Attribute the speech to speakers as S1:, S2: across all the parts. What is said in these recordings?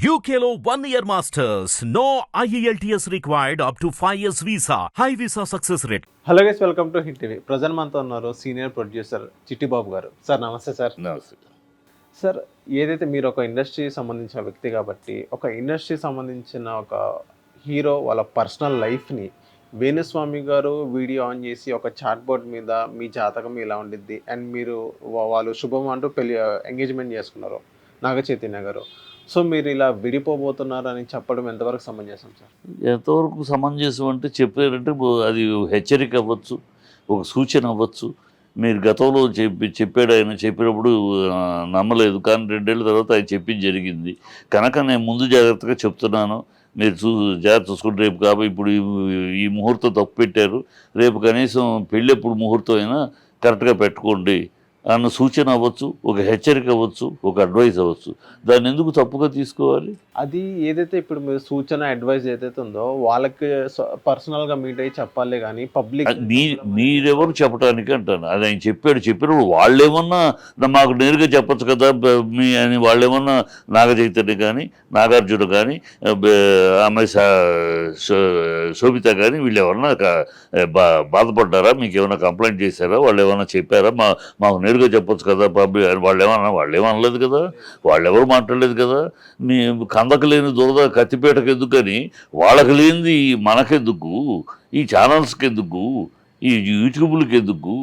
S1: One year masters. No E IELTS required up to 5 years visa. High visa success rate.
S2: Hello guys welcome to hit TV present మనతో ఉన్నారు senior producer Chittibabu గారు sir నమస్తే sir
S3: నమస్తే
S2: sir ఏదైతే మీరు ఒక industry సంబంధించిన వ్యక్తి కాబట్టి ఒక ఇండస్ట్రీ సంబంధించిన ఒక హీరో వాళ్ళ పర్సనల్ లైఫ్ని వేణుస్వామి గారు వీడియో ఆన్ చేసి ఒక చాట్ బోర్డ్ మీద మీ జాతకం ఇలా ఉండిద్ది అండ్ మీరు వా- వాళ్ళు శుభం అంటూ పెళ్ళి ఎంగేజ్మెంట్ చేసుకున్నారు నాగ చైతన్య గారు. సో మీరు ఇలా విడిపోబోతున్నారని చెప్పడం ఎంతవరకు సమంజసం సార్?
S3: ఎంతవరకు సమంజసం అంటే చెప్పారంటే అది హెచ్చరిక అవ్వచ్చు ఒక సూచన అవ్వచ్చు. మీరు గతంలో చెప్పి చెప్పాడు ఆయన చెప్పినప్పుడు నమ్మలేదు. కానీ రెండేళ్ళ తర్వాత ఆయన చెప్పింది జరిగింది. కనుక నేను ముందు జాగ్రత్తగా చెప్తున్నాను. మీరు చూ జాగ్రత్త చూసుకుంటే రేపు కాబట్టి ఇప్పుడు ఈ- ఈ ముహూర్తం తప్పు పెట్టారు. రేపు కనీసం పెళ్ళిప్పుడు ముహూర్తం అయినా కరెక్ట్గా పెట్టుకోండి. అన్న సూచన అవ్వచ్చు ఒక హెచ్చరిక అవ్వచ్చు ఒక అడ్వైస్ అవ్వచ్చు. దాన్ని ఎందుకు తప్పుగా తీసుకోవాలి?
S2: అది ఏదైతే ఇప్పుడు మీరు సూచన అడ్వైజ్ ఏదైతే ఉందో వాళ్ళకి పర్సనల్గా మీట్ అయ్యి చెప్పాలి కానీ పబ్లిక్
S3: మీ మీరెవరు చెప్పడానికి అంటాను. అది ఆయన చెప్పాడు చెప్పినప్పుడు వాళ్ళేమన్నా నా- మాకు నేరుగా చెప్పొచ్చు కదా మీ అని వాళ్ళేమన్నా నాగ చైతన్య కానీ నాగార్జున కానీ శో- శోభిత కానీ వీళ్ళు ఏమన్నా బా బాధపడ్డారా? మీకు ఏమైనా కంప్లైంట్ చేశారా? వాళ్ళు ఏమైనా చెప్పారా? మా మాకు నేరుగా చెప్పొచ్చు కదా పబ్లిక్ వాళ్ళు ఏమన్నా వాళ్ళు ఏమనలేదు కదా వాళ్ళు ఎవరు మాట్లాడలేదు కదా మీ కందకు లేని దురద కత్తిపేటకు ఎందుకని వాళ్ళకి లేనిది మనకెందుకు ఈ ఛానల్స్కి ఎందుకు ఈ యూట్యూబ్లకి ఎందుకు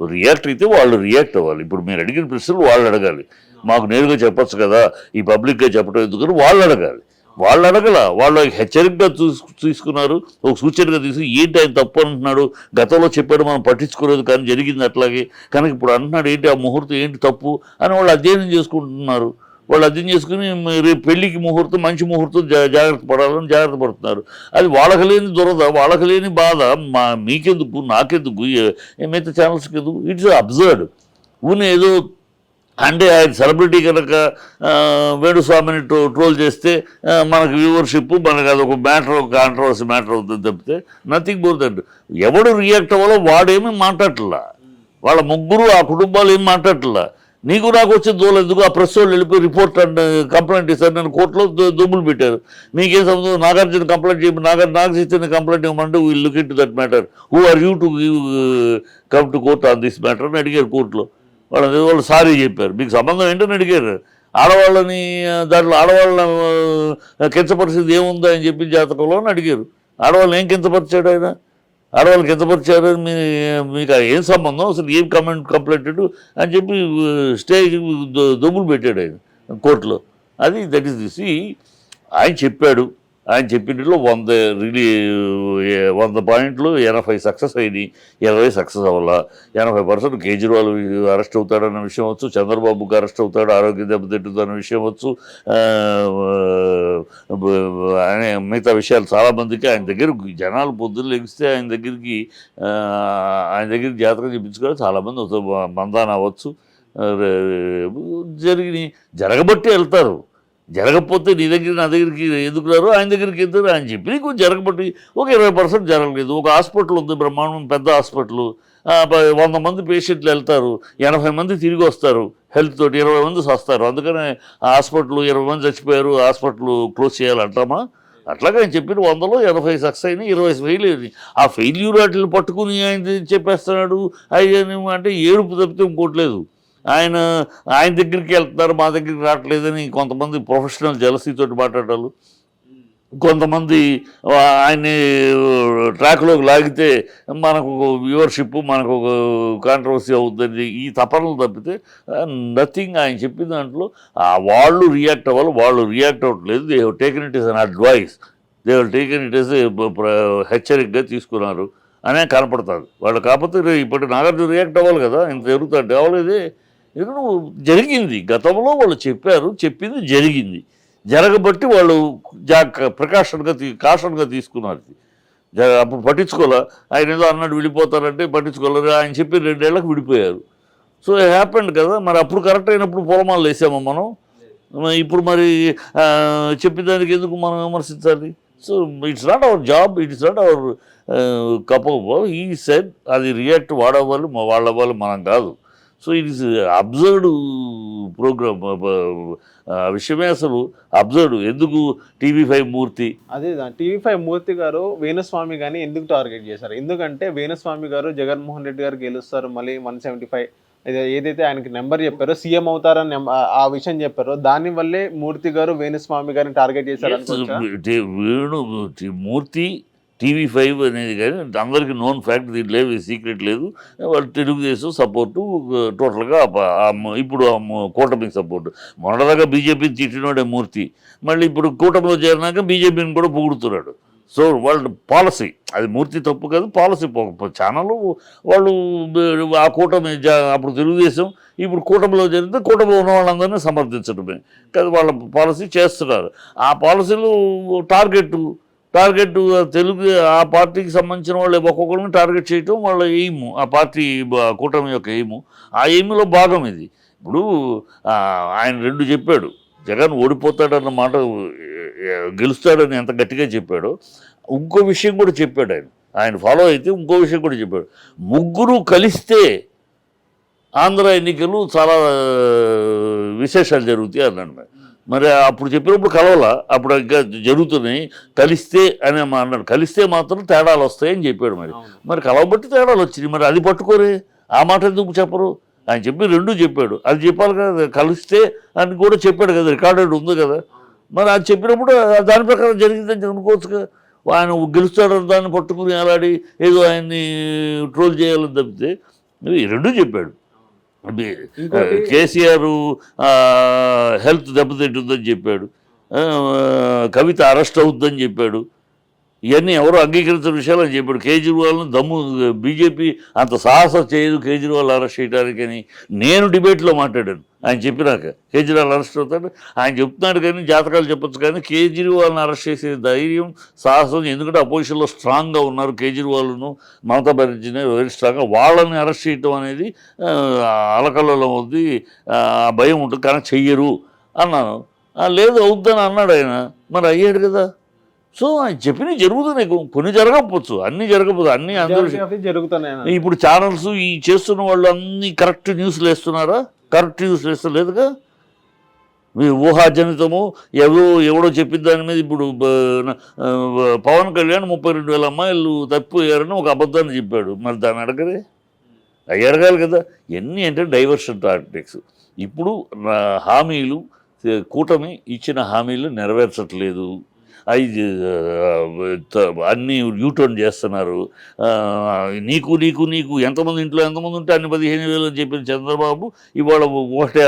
S3: రియాక్ట్ అయితే వాళ్ళు రియాక్ట్ అవ్వాలి. ఇప్పుడు మీరు అడిగిన ప్రశ్నలు వాళ్ళు అడగాలి. మాకు నేరుగా చెప్పచ్చు కదా ఈ పబ్లిక్గా చెప్పడం ఎందుకని వాళ్ళు అడగాలి. వాళ్ళు అడగల వాళ్ళు హెచ్చరికగా చూసు తీసుకున్నారు ఒక సూచనగా తీసుకుని ఏంటి ఆయన తప్పు అంటున్నాడు? గతంలో చెప్పాడు మనం పట్టించుకోలేదు కానీ జరిగింది అట్లాగే. కనుక ఇప్పుడు అంటున్నాడు ఏంటి ఆ ముహూర్తం ఏంటి తప్పు? అని వాళ్ళు అధ్యయనం చేసుకుంటున్నారు. వాళ్ళు అర్థం చేసుకుని రేపు పెళ్ళికి ముహూర్తం మంచి ముహూర్తం జాగ్రత్త పడాలని జాగ్రత్త పడుతున్నారు. అది వాళ్ళకి లేని దురద వాళ్ళకి లేని బాధ. మా మీకెందుకు నాకెందుకు? మిగతా ఛానల్స్కి ఎందుకు ఇట్స్ అబ్జర్డ్ ఊనే ఏదో అంటే ఆయన సెలబ్రిటీ కనుక వేణుస్వామిని ట్రో ట్రోల్ చేస్తే మనకు వ్యూవర్షిప్ మనకు అదొక మ్యాటర్ ఒక కాంట్రవర్సీ మ్యాటర్ అవుతుంది తప్పితే నథింగ్ మోర్ దట్ ఎవడు రియాక్ట్ అవ్వాలో వాడేమీ మాట్లాడట్లా. వాళ్ళ ముగ్గురు ఆ కుటుంబాలు ఏం మాట్లాడట్లా. నీకు నాకు వచ్చే దోలు ఎందుకు? ఆ ప్రెస్ వాళ్ళు వెళ్ళిపోయి రిపోర్ట్ అండ్ కంప్లైంట్ ఇస్తారు. నేను కోర్టులో దుమ్ములు దొమ్ములు పెట్టారు. మీకేం సంబంధం? నాగార్జున కంప్లైంట్ చేయమని నాగ నాగ కంప్లైంట్ ఇవ్వమంటే we look into that matter who are you to come to court on this matter అని అడిగారు కోర్టులో. వాళ్ళు వాళ్ళు సారీ చెప్పారు. మీకు సంబంధం ఏంటని అడిగారు. ఆడవాళ్ళని దాంట్లో ఆడవాళ్ళ ఆ, ఏముందా అని చెప్పి జాతకంలో అని అడిగారు. ఆడవాళ్ళని ఏం కించపరిచాడు ఆయన? ఆడవాళ్ళకి కించపరిచారు మీ మీకు ఏం సంబంధం? అసలు ఏం కమెంట్ కంప్లైంట్ అని చెప్పి స్టేజ్ దొమ్ములు పెట్టాడు ఆయన కోర్టులో. అది దట్ ఈస్ దిస్ ఆయన చెప్పాడు. ఆయన చెప్పినట్లో వంద రిలీ వంద పాయింట్లు ఎనభై సక్సెస్ అయినాయి. ఇరవై సక్సెస్ అవ్వాల. ఎనభై పర్సెంట్ కేజ్రీవాల్ అరెస్ట్ అవుతాడన్న విషయం వచ్చు చంద్రబాబుకి అరెస్ట్ అవుతాడు ఆరోగ్య దెబ్బతింటుందన్న విషయం వచ్చు ఆయన మిగతా విషయాలు చాలామందికి ఆయన దగ్గర జనాలు పొద్దున్న లెగిస్తే ఆయన దగ్గరికి ఆయన దగ్గరికి జాతకం చెప్పించుకోవాలి చాలామంది మందాన అవ్వచ్చు. జరిగినాయి. జరగబట్టి వెళ్తారు. జరగకపోతే నీ దగ్గర నా దగ్గరికి ఎందుకు రారు? ఆయన దగ్గరికి ఎందుకు ఆయన చెప్పి నీకు జరగబట్టి ఒక ఇరవై పర్సెంట్ జరగలేదు. ఒక హాస్పిటల్ ఉంది బ్రహ్మాండం పెద్ద హాస్పిటల్. వంద మంది పేషెంట్లు వెళ్తారు. ఎనభై మంది తిరిగి వస్తారు. హెల్త్ తోటి ఇరవై మంది వస్తారు. అందుకనే హాస్పిటల్ ఇరవై మంది చచ్చిపోయారు. హాస్పిటల్ క్లోజ్ చేయాలంటామా? అట్లాగే ఆయన చెప్పిన వందలో ఎనభై సక్సెస్ అయినా ఇరవై ఫెయిల్ అయింది ఆ ఫెయిల్యూర్ వాటిని పట్టుకుని ఆయన చెప్పేస్తున్నాడు? అయ్యేమో అంటే ఏడుపు తప్పితే ఇంకోట్లేదు ఆయన ఆయన దగ్గరికి వెళ్తున్నారు మా దగ్గరికి రావట్లేదని కొంతమంది ప్రొఫెషనల్ జలసీతోటి మాట్లాడాలి కొంతమంది ఆయన్ని ట్రాక్లోకి లాగితే మనకు ఒక వ్యూవర్షిప్ మనకు ఒక కాంట్రవర్సీ అవుతుంది ఈ తపనలు తప్పితే నథింగ్ ఆయన చెప్పిన దాంట్లో వాళ్ళు రియాక్ట్ అవ్వాలి వాళ్ళు రియాక్ట్ అవ్వట్లేదు. They have taken it is an advice they have taken it is హెచ్చరికగా తీసుకున్నారు. అనే కనపడుతుంది వాళ్ళు కాకపోతే ఇప్పటి నాగార్జున రియాక్ట్ అవ్వాలి కదా ఇంత జరుగుతుంది అవ్వలేదే. ఇక్కడ జరిగింది. గతంలో వాళ్ళు చెప్పారు చెప్పింది జరిగింది. జరగబట్టి వాళ్ళు జాగ్ర ప్రికాషన్గా తీ కాషన్గా తీసుకున్నారు ఇది. అప్పుడు పట్టించుకోలే. ఆయన ఏదో అన్నాడు విడిపోతారంటే పట్టించుకోలేరు ఆయన చెప్పి రెండేళ్ళకు విడిపోయారు. సో హ్యాపెండ్ కదా. మరి అప్పుడు కరెక్ట్ అయినప్పుడు పొలమాలు వేసామా మనం? ఇప్పుడు మరి చెప్పిన దానికి ఎందుకు మనం విమర్శించాలి? So it's not our job it's not our cup ఈ సెట్ అది రియాక్ట్ వాడవ్వాలి వాళ్ళు మనం కాదు. So it is observed program విషయమే అసలు అబ్జర్వ్డ్ ఎందుకు టీవీ ఫైవ్ మూర్తి?
S2: అదే టీవీ ఫైవ్ మూర్తి గారు వేణుస్వామి గారిని ఎందుకు టార్గెట్ చేశారు? ఎందుకంటే వేణుస్వామి గారు జగన్మోహన్ రెడ్డి గారు గెలుస్తారు మళ్ళీ వన్ సెవెంటీ ఫైవ్. ఏదైతే ఆయనకి నెంబర్ చెప్పారో సీఎం అవుతారని ఆ- విషయం చెప్పారో దాని వల్లే మూర్తి గారు వేణుస్వామి గారిని టార్గెట్ చేశారు
S3: వేణు మూర్తి టీవీ ఫైవ్ అనేది కానీ అందరికీ నోన్ ఫ్యాక్ట్ దీంట్లో ఏమి సీక్రెట్ లేదు. వాళ్ళు తెలుగుదేశం సపోర్టు టోటల్గా ఇప్పుడు కూటమి కూటమికి సపోర్టు మొన్నదాకా బీజేపీని తిట్టినోడే మూర్తి. మళ్ళీ ఇప్పుడు కూటమిలో చేరినాక బీజేపీని కూడా పొగుడుతున్నాడు. సో వాళ్ళ పాలసీ అది మూర్తి తప్పు కాదు పాలసీ ఛానల్ వాళ్ళు ఆ కూటమి జా- అప్పుడు తెలుగుదేశం ఇప్పుడు కూటమిలో జరిగితే కూటమిలో ఉన్న వాళ్ళందరినీ సమర్థించడమే. కాదు వాళ్ళ పాలసీ చేస్తున్నారు. ఆ పాలసీలు టార్గెట్ టార్గెట్ తెలుగు ఆ పార్టీకి సంబంధించిన వాళ్ళు ఒక్కొక్కరిని టార్గెట్ చేయటం వాళ్ళ ఎయిమ్ ఆ పార్టీ కూటమి యొక్క ఎయిమ్. ఆ ఎయిమ్లో భాగం ఇది. ఇప్పుడు ఆయన రెండు చెప్పాడు. జగన్ ఓడిపోతాడన్న మాట గెలుస్తాడని ఎంత గట్టిగా చెప్పాడో ఇంకో విషయం కూడా చెప్పాడు ఆయన. ఆయన ఫాలో అయితే ఇంకో విషయం కూడా చెప్పాడు. ముగ్గురు కలిస్తే ఆంధ్ర ఎన్నికలు చాలా విశేషాలు జరుగుతాయి అన్నాడు. మరి. అప్పుడు చెప్పినప్పుడు కలవాల. అప్పుడు ఇంకా జరుగుతున్నాయి కలిస్తే అని మా అన్నాడు. కలిస్తే మాత్రం తేడాలు వస్తాయని చెప్పాడు మరి. మరి కలవబట్టి తేడాలు వచ్చినాయి. మరి అది పట్టుకోరే ఆ మాట ఎందుకు చెప్పరు? ఆయన చెప్పి రెండు చెప్పాడు. అది చెప్పాలి కదా. కలిస్తే అని కూడా చెప్పాడు కదా. రికార్డెడ్ ఉంది కదా. మరి అది చెప్పినప్పుడు దాని ప్రకారం జరిగిందని అనుకోవచ్చు కదా. ఆయన గెలుస్తాడు దాన్ని పట్టుకుని అలాడి ఏదో ఆయన్ని ట్రోల్ చేయాలని తప్పితే రెండు చెప్పాడు. కేసీఆర్ హెల్త్ దెబ్బతింటుందని చెప్పాడు. కవిత అరెస్ట్ అవుతుందని చెప్పాడు. ఇవన్నీ ఎవరు అంగీకరించిన విషయాలు అని చెప్పాడు. కేజ్రీవాల్ను దమ్ము బీజేపీ అంత సాహసం చేయదు కేజ్రీవాల్ అరెస్ట్ చేయడానికని. నేను డిబేట్లో మాట్లాడాను. ఆయన చెప్పినాక కేజ్రీవాల్ అరెస్ట్ అవుతాడు. ఆయన చెప్తున్నాడు కానీ జాతకాలు చెప్పొచ్చు కానీ కేజ్రీవాల్ని అరెస్ట్ చేసే ధైర్యం సాహసం ఎందుకంటే అపోజిషన్లో స్ట్రాంగ్గా ఉన్నారు కేజ్రీవాల్ను మమతా బెనర్జీని వెరీ స్ట్రాంగ్గా వాళ్ళని అరెస్ట్ చేయటం అనేది అలకలలో ఉంది భయం ఉంటుంది కానీ చెయ్యరు అన్నాను. లేదు అవుద్దని అన్నాడు ఆయన. మరి అయ్యాడు కదా. సో ఆయన చెప్పినవి జరుగుతున్నాయి. కొన్ని జరగకపోవచ్చు. అన్నీ జరగకపోతే అన్నీ అందరూ
S2: జరుగుతున్నాయి
S3: ఇప్పుడు ఛానల్స్ ఈ చేస్తున్న వాళ్ళు అన్ని కరెక్ట్ న్యూస్లు వేస్తున్నారా? కరెక్ట్ న్యూస్లు వేస్తలేదుగా? మీ ఊహాజనితము ఎవరో ఎవడో చెప్పిన దాని మీద ఇప్పుడు పవన్ కళ్యాణ్ ముప్పై రెండు వేల అమ్మాయిలు తప్పిపోయారని ఒక అబద్ధాన్ని చెప్పాడు. మరి దాన్ని అడగరే? అవి అడగాలి కదా. ఎన్ని అంటే డైవర్షన్ టాక్టిక్స్ ఇప్పుడు హామీలు కూటమి ఇచ్చిన హామీలు నెరవేర్చట్లేదు. అవి త- అన్నీ యూటర్న్ చేస్తున్నారు. నీకు నీకు నీకు ఎంతమంది ఇంట్లో ఎంతమంది ఉంటే అన్ని పదిహేను వేలు అని చెప్పిన చంద్రబాబు ఇవాళ ఒకటే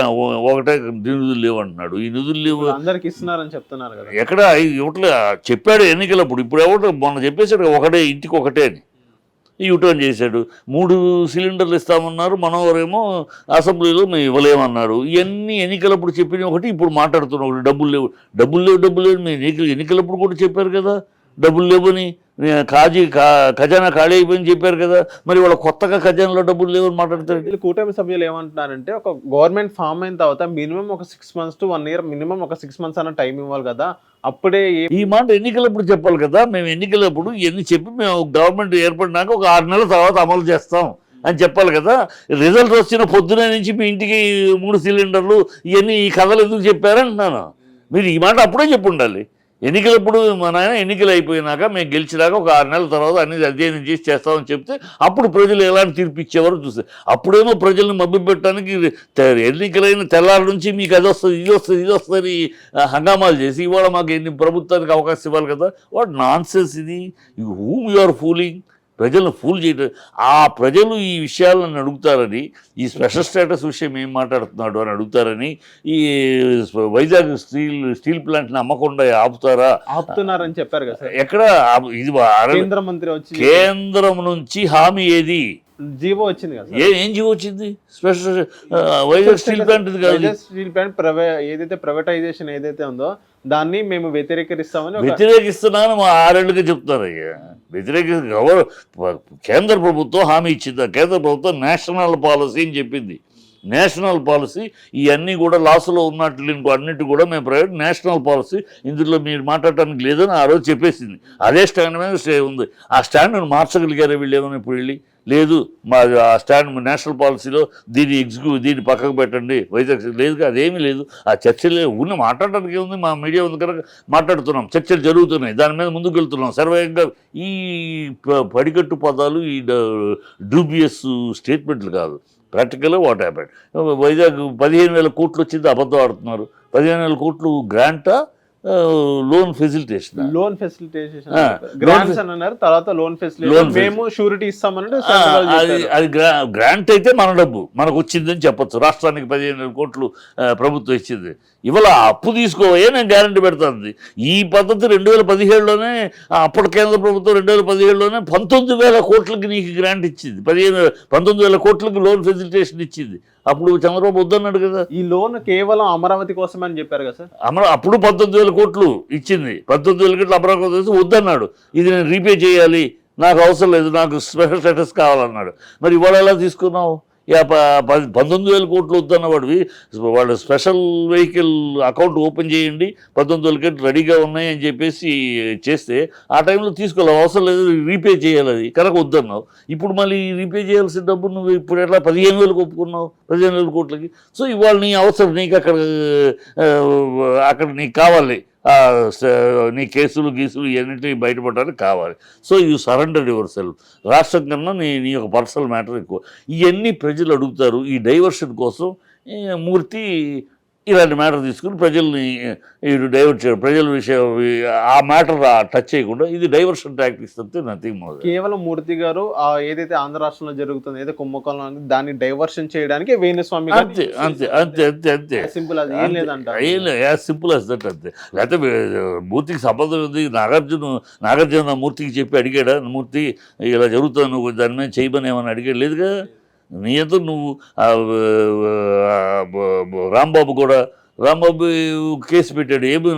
S3: ఒకటే నిధులు లేవు అంటున్నాడు ఈ నిధులు లేవు.
S2: అందరికి ఇస్తున్నారని చెప్తున్నారు కదా.
S3: ఎక్కడ ఇవట్లే చెప్పాడు ఎన్నికలప్పుడు. ఇప్పుడు ఎవరు మొన్న చెప్పేశాడు ఒకటే ఇంటికి ఒకటే అని. యూటర్న్ చేశాడు. మూడు సిలిండర్లు ఇస్తామన్నారు మనోవరేమో అసెంబ్లీలో మేము ఇవ్వలేమన్నారు ఇవన్నీ ఎన్నికలప్పుడు చెప్పిన ఒకటి ఇప్పుడు మాట్లాడుతున్నాం ఒకటి డబ్బులు లేవు. డబ్బులు లేవు డబ్బులు లేవు మేము ఎన్నికలు ఎన్నికలప్పుడు కూడా చెప్పారు కదా. డబ్బులు లేవని. కాజీ కా ఖజానా ఖాళీ అయిపోయింది చెప్పారు కదా. మరి వాళ్ళ కొత్తగా ఖజానాలో డబ్బులు లేవని మాట్లాడతారు.
S2: కూటమి సభ్యులు ఏమంటున్నారంటే ఒక గవర్నమెంట్ ఫామ్ అయిన తర్వాత మినిమం ఒక six months to one year minimum ఒక సిక్స్ మంత్స్ అన్న టైం ఇవ్వాలి కదా. అప్పుడే
S3: ఈ మాట ఎన్నికలప్పుడు చెప్పాలి కదా. మేము ఎన్నికలప్పుడు ఇవన్నీ చెప్పి మేము గవర్నమెంట్ ఏర్పడినాక ఒక ఆరు నెలల తర్వాత అమలు చేస్తాం అని చెప్పాలి కదా. రిజల్ట్ వచ్చిన పొద్దునే నుంచి మీ ఇంటికి మూడు సిలిండర్లు ఇవన్నీ ఈ కథలు ఎందుకు చెప్పారంటున్నాను? మీరు ఈ మాట అప్పుడే చెప్పి ఉండాలి ఎన్నికలప్పుడు మా నాయన ఎన్నికలు అయిపోయినాక మేము గెలిచినాక ఒక ఆరు నెలల తర్వాత అన్ని అధ్యయనం చేసి చేస్తామని చెప్తే అప్పుడు ప్రజలు ఎలాంటి తీర్పు ఇచ్చేవారు చూస్తే అప్పుడేమో ప్రజల్ని మబ్బు పెట్టడానికి ఎన్నికలైన తెల్లారి నుంచి మీకు అది వస్తుంది ఇది వస్తుంది ఇది వస్తుంది హంగామాలు చేసి ఇవాళ మాకు ఎన్ని ప్రభుత్వానికి అవకాశం ఇవ్వాలి కదా? వాట్ నాన్సెన్స్ ఇది? Whom you are fooling? ప్రజలను ఫూల్ చేయడం ఆ ప్రజలు ఈ విషయాలను అడుగుతారని ఈ స్పెషల్ స్టేటస్ విషయం ఏం మాట్లాడుతున్నాడు అని అడుగుతారని ఈ వైజాగ్ స్టీల్ స్టీల్ ప్లాంట్ని అమ్మకుండా ఆపుతారా?
S2: ఆపుతున్నారని చెప్పారు కదా సార్.
S3: ఎక్కడ? ఇది
S2: కేంద్ర మంత్రి వచ్చి
S3: కేంద్రం నుంచి హామీ ఏది?
S2: జీవో వచ్చింది కదా
S3: ఏ ఏం జీవో వచ్చింది? స్పెషల్ వైజాగ్ స్టీల్ ప్లాంట్ కాదు
S2: స్టీల్ ప్లాంట్ ప్రైవే ఏదైతే ప్రైవేటైజేషన్ ఏదైతే ఉందో దాన్ని మేము వ్యతిరేకరిస్తామని ఒక
S3: వ్యతిరేకిస్తున్నాను మా ఆరేళ్ళుగా చెప్తారు అయ్యా. వ్యతిరేకి గవర్ కేంద్ర ప్రభుత్వం హామీ ఇచ్చింది. కేంద్ర ప్రభుత్వం నేషనల్ పాలసీ అని చెప్పింది. నేషనల్ పాలసీ ఇవన్నీ కూడా లాస్లో ఉన్నట్లు ఇంకో అన్నిటి కూడా మేము ప్రైవేట్ నేషనల్ పాలసీ. ఇందులో మీరు మాట్లాడటానికి లేదని ఆ రోజు చెప్పేసింది. అదే స్టాండ్ మీద స్టే ఉంది. ఆ స్టాండ్ను మార్చగలిగారే వీళ్ళు ఏమైనా ఇప్పుడు వెళ్ళి? లేదు మా ఆ స్టాండ్ నేషనల్ పాలసీలో దీన్ని ఎగ్జిక్యూ దీన్ని పక్కకు పెట్టండి. వైజాగ్ లేదు అదేమీ లేదు. ఆ చర్చలు ఉన్న మాట్లాడడానికి ఉంది మా మీడియా ఉంది కనుక మాట్లాడుతున్నాం. చర్చలు జరుగుతున్నాయి. దాని మీద ముందుకు వెళ్తున్నాం. సర్వేయంగా ఈ ప- పడికట్టు పదాలు ఈ డూబియస్ స్టేట్మెంట్లు కాదు. ప్రాక్టికల్గా వాట్ హ్యాపెండ్ వైజాగ్ పదిహేను వేల కోట్లు వచ్చింది అబద్ధం ఆడుతున్నారు. పదిహేను వేల కోట్లు గ్రాంటా loan facilitation
S2: loan facilitation grants అన్నారు. తర్వాత లోన్
S3: Loan
S2: ఫెసిలిటీ మేము షూరిటీ ఇస్తామనంటే
S3: ఆ, అది అది గ్రా- గ్రాంట్ అయితే మన డబ్బు మనకు వచ్చిందని చెప్పొచ్చు. రాష్ట్రానికి పదిహేను వేల కోట్లు ప్రభుత్వం ఇచ్చింది. ఇవాళ అప్పు తీసుకోవే నేను గ్యారంటీ పెడుతుంది. ఈ పద్ధతి రెండు వేల పదిహేడులోనే అప్పటి కేంద్ర ప్రభుత్వం రెండు వేల పదిహేడులోనే పంతొమ్మిది వేల కోట్లకి నీకు గ్రాంట్ ఇచ్చింది. పదిహేను పంతొమ్మిది వేల కోట్లకి లోన్ ఫెసిలిటేషన్ ఇచ్చింది. అప్పుడు చంద్రబాబు వద్దన్నాడు కదా.
S2: ఈ లోన్ కేవలం అమరావతి కోసం అని చెప్పారు కదా సార్?
S3: అమర అప్పుడు పంతొమ్మిది వేల కోట్లు ఇచ్చింది. పంతొమ్మిది వేల కోట్లు అమరావతి చేసి వద్దన్నాడు. ఇది నేను రీపే చేయాలి. నాకు అవసరం లేదు. నాకు స్పెషల్ స్టేటస్ కావాలన్నాడు. మరి ఇవాళ ఎలా తీసుకున్నావు? యా పంతొమ్మిది వేల కోట్లు వద్దన్న వాడివి వాళ్ళ స్పెషల్ వెహికల్ అకౌంట్ ఓపెన్ చేయండి పంతొమ్మిది వేల కోట్లు రెడీగా ఉన్నాయి అని చెప్పేసి చేస్తే ఆ టైంలో తీసుకోవాలి అవసరం లేదు రీపే చేయాలి అది. కనుక వద్దన్నావు. ఇప్పుడు మళ్ళీ రీపే చేయాల్సిన డబ్బు నువ్వు ఇప్పుడు ఎట్లా పదిహేను వేలకు ఒప్పుకున్నావు? పదిహేను వేల కోట్లకి. సో ఇవాళ నీ అవసరం నీకు అక్కడ అక్కడ నీకు కావాలి. నీ కేసులు గీసులు ఇవన్నిటి బయటపడడానికి కావాలి. So you surrender yourself. రాష్ట్రం కన్నా నీ నీ యొక్క పర్సనల్ మ్యాటర్ ఎక్కువ. ఇవన్నీ ప్రజలు అడుగుతారు ఈ డైవర్షన్ కోసం మూర్తి ఇలాంటి మ్యాటర్ తీసుకుని ప్రజల్ని ఇది డైవర్ట్ చేయడం ప్రజల విషయం ఆ మ్యాటర్ టచ్ చేయకుండా ఇది డైవర్షన్ టాక్టిక్స్ అంతే నథింగ్ మోర్
S2: కేవలం మూర్తి గారు ఆ ఏదైతే ఆంధ్ర రాష్ట్రంలో జరుగుతుంది ఏదో కుంభకోణం దాన్ని డైవర్షన్ చేయడానికి వేణుస్వామి
S3: అంతే అంతే అంతే అంతే అంతే.
S2: సింపుల్ అది ఏం లేదంట.
S3: యాజ్ సింపుల్ యాజ్ దట్ అంతే. లేకపోతే మూర్తికి సంబంధం ఉంది నాగార్జున నాగార్జున మూర్తికి చెప్పి అడిగాడా మూర్తి ఇలా జరుగుతుంది నువ్వు దాని మీద చేయమని ఏమని అడిగాడు? లేదుగా నీ ఎదురు నువ్వు రాంబాబు కూడా రాంబాబు కేసు పెట్టాడు ఏమి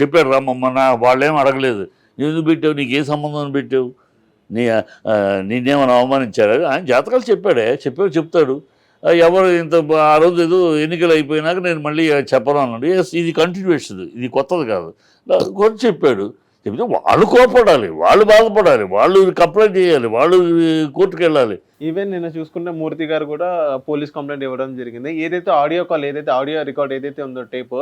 S3: చెప్పాడు రామమ్మ నా వాళ్ళేం అడగలేదు. ఎందుకు పెట్టావు నీకు ఏ సంబంధం అని పెట్టావు? నీ ఆ, నిన్నేమైనా అవమానించారా? ఆయన జాతకాలు చెప్పాడే చెప్పావు చెప్తాడు. ఎవరు ఇంత ఆ రోజు ఏదో ఎన్నికలు అయిపోయినాక నేను మళ్ళీ చెప్పను అన్నాడు. ఎస్ ఇది కంటిన్యూషన్ ఇది కొత్తది కాదు. కొంచెం చెప్పాడు. చెప్తే వాళ్ళు కోపడాలి వాళ్ళు బాధపడాలి వాళ్ళు కంప్లైంట్ చేయాలి వాళ్ళు కోర్టుకు వెళ్ళాలి
S2: ఈవెన్ నేను చూసుకుంటే మూర్తి గారు కూడా పోలీస్ కంప్లైంట్ ఇవ్వడం జరిగింది. ఏదైతే ఆడియో కాల్ ఏదైతే ఆడియో రికార్డ్ ఏదైతే ఉందో టేప్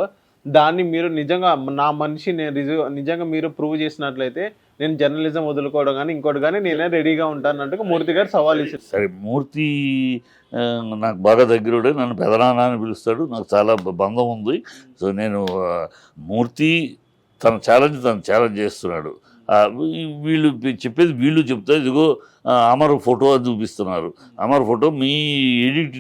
S2: దాన్ని మీరు నిజంగా నా మనిషి నేను నిజంగా మీరు ప్రూవ్ చేసినట్లయితే నేను జర్నలిజం వదులుకోవడం కానీ ఇంకోటి కానీ నేనే రెడీగా ఉంటానన్నట్టుగా మూర్తి గారు సవాల్ ఇచ్చారు.
S3: సరే మూర్తి నాకు బాగా దగ్గరుడే నన్ను పెదనాన్న అని పిలుస్తాడు నాకు చాలా బంధం ఉంది. సో నేను మూర్తి తన ఛాలెంజ్ తను ఛాలెంజ్ చేస్తున్నాడు. వీళ్ళు చెప్పేది వీళ్ళు చెప్తారు ఇదిగో అమర్ ఫోటో అని చూపిస్తున్నారు. అమర్ ఫోటో మీ ఎడిట్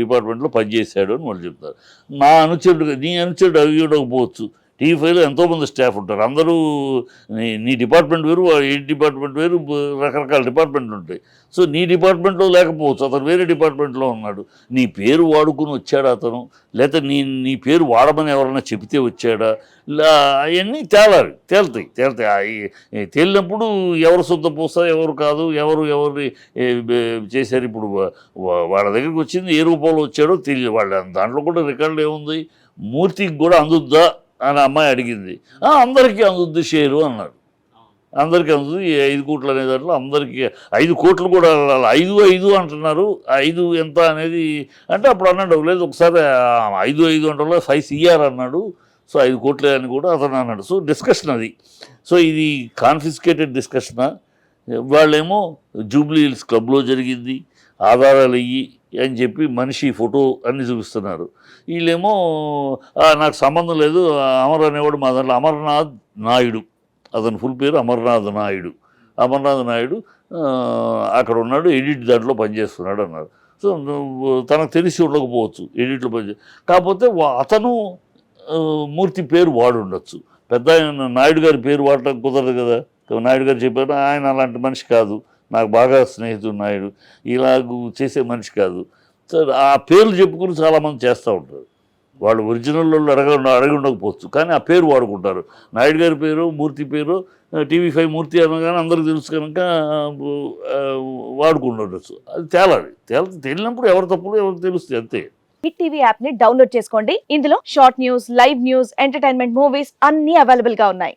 S3: డిపార్ట్మెంట్లో పనిచేశాడు అని వాళ్ళు చెప్తారు నా అనుచరుడు నీ అనుచరుడు అవి ఇవ్వకపోవచ్చు టీవీ ఫైవ్లో ఎంతోమంది స్టాఫ్ ఉంటారు. అందరూ నీ నీ డిపార్ట్మెంట్ వేరు ఈ డిపార్ట్మెంట్ వేరు రకరకాల డిపార్ట్మెంట్లు ఉంటాయి. సో నీ డిపార్ట్మెంట్లో లేకపోవచ్చు అతను వేరే డిపార్ట్మెంట్లో ఉన్నాడు. నీ పేరు వాడుకుని వచ్చాడా అతను? లేకపోతే నీ నీ పేరు వాడమని ఎవరైనా చెబితే వచ్చాడా? అవన్నీ తేలాలి తేలుతాయి తేలుతాయి. తేలినప్పుడు ఎవరు సొంత పూస ఎవరు కాదు ఎవరు ఎవరిని చేశారు? ఇప్పుడు వాళ్ళ దగ్గరికి వచ్చింది ఏ రూపంలో వచ్చాడో తెలియదు వాళ్ళ దాంట్లో కూడా రికార్డులు ఏముంది? మూర్తికి కూడా అందుద్దా? అని అమ్మాయి అడిగింది. అందరికీ అందుద్ది షేరు అన్నాడు. అందరికీ అందుతుంది ఈ ఐదు కోట్లు అనే దాంట్లో అందరికీ ఐదు కోట్లు కూడా ఐదు ఐదు అంటున్నారు. ఐదు ఎంత అనేది అంటే అప్పుడు అన్నాడు లేదు ఒకసారి ఐదు ఐదు అంటే ఫైవ్ సిఆర్ అన్నాడు. సో ఐదు కోట్లే అని కూడా అతను అన్నాడు. సో డిస్కషన్ అది. సో ఇది కాన్ఫిస్కేటెడ్ డిస్కషనా? వాళ్ళేమో జూబ్లీ హిల్స్ క్లబ్లో జరిగింది. ఆధారాలు ఇయ్యి అని చెప్పి మనిషి ఫోటో అన్ని చూపిస్తున్నారు. వీళ్ళేమో నాకు సంబంధం లేదు అమర్ అనేవాడు మా దాంట్లో అమర్నాథ్ నాయుడు. అతని ఫుల్ పేరు అమర్నాథ్ నాయుడు. అమర్నాథ్ నాయుడు అక్కడ ఉన్నాడు ఎడిట్ దాంట్లో పనిచేస్తున్నాడు అన్నారు. సో తనకు తెలిసి ఉండకపోవచ్చు ఎడిట్లో పనిచే కాకపోతే అతను మూర్తి పేరు వాడు ఉండొచ్చు. పెద్ద నాయుడు గారి పేరు వాడటం కుదరదు కదా. నాయుడు గారు చెప్పారు ఆయన అలాంటి మనిషి కాదు. నాకు బాగా స్నేహితుడు నాయుడు. ఇలాగ చేసే మనిషి కాదు. ఆ పేర్లు చెప్పుకుని చాలామంది చేస్తూ ఉంటారు. వాళ్ళు ఒరిజినల్ అడగ అడగ అడగి ఉండకపోవచ్చు. కానీ ఆ పేరు వాడుకుంటారు. నాయుడు గారి పేరు మూర్తి పేరు టీవీ ఫైవ్ మూర్తి అనగానే అందరికి తెలుసు కనుక ఆ, వాడుకుంటుండొచ్చు అది తేలాలి. తేల తేలినప్పుడు ఎవరు తప్పులు ఎవరు తెలుస్తుంది అంతే.
S4: హిట్ టీవీ యాప్ని డౌన్లోడ్ చేసుకోండి. ఇందులో short news live news entertainment movies అన్ని అవైలబుల్గా ఉన్నాయి.